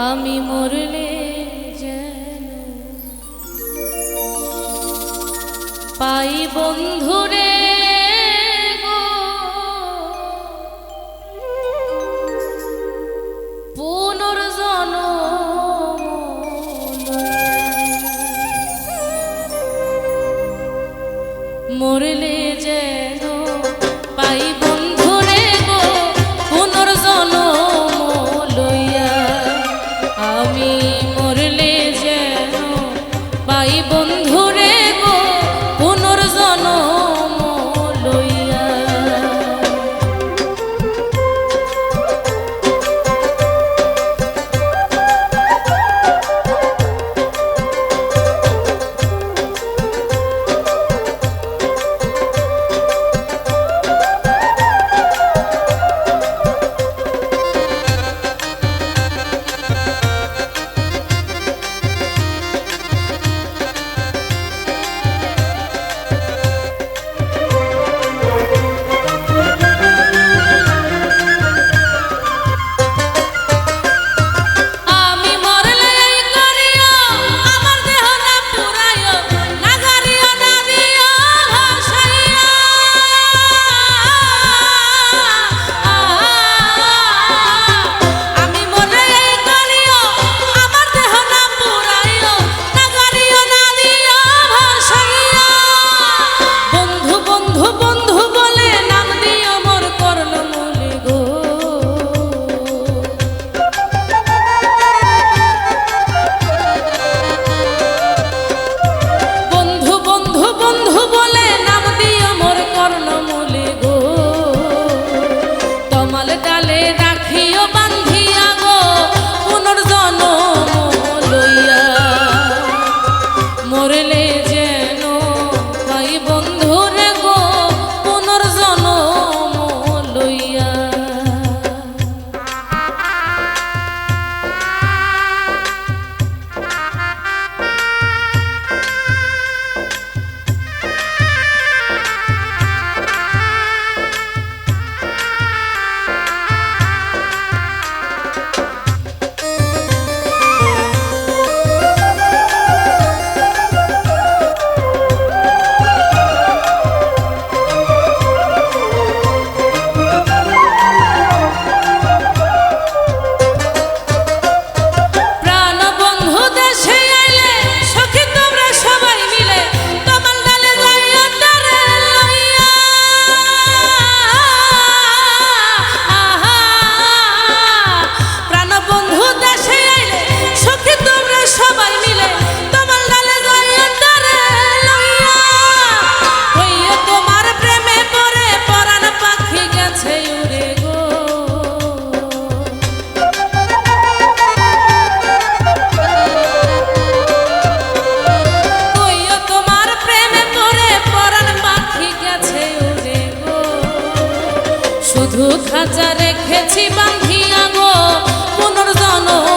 আমি মরলে যেন পাই বন্ধুরে পুনর্জন মোরে রেখেছি বান্ধিয়া গো পুনর্জন্ম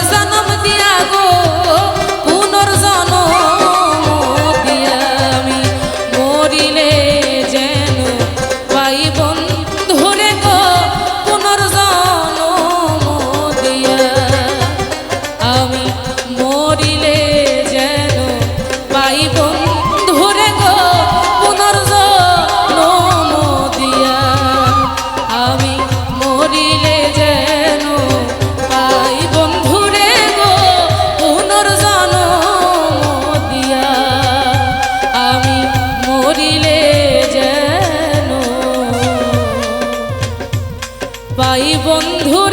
পুনর্জন্ম দিয়া গো পুনর্জন্ম ভাই বন্ধুরে